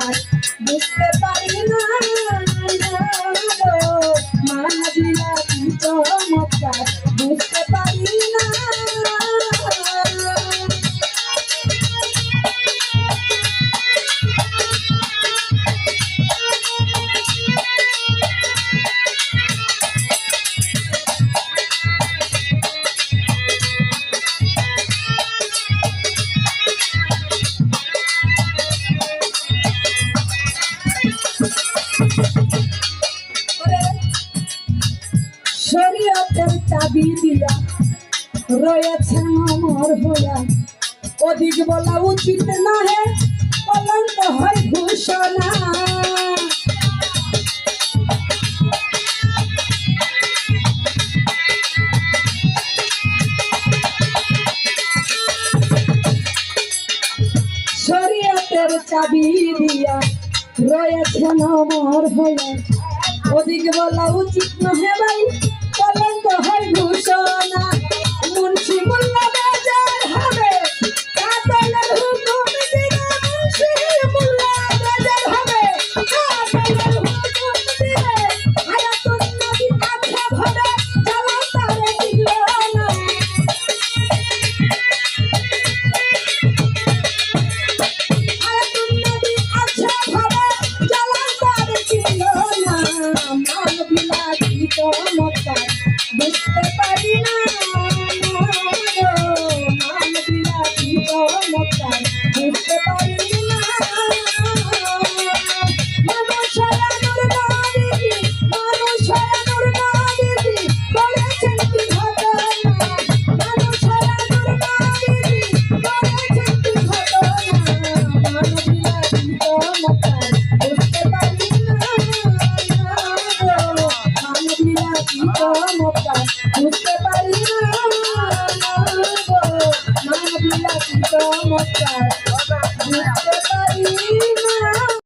God. This চাবি দিয়া রয়েছে আমার হইয়া। অধিক বলা উচিত নহে, কলঙ্ক হয় ঘোষণা। শরীয়তের চাবি দিয়া রয়েছে আমার হইয়া। অধিক বলা উচিত নহে ভাই চলন্ত হয় ঘোষণা। চমৎকার বুঝতে পারি না চমৎকার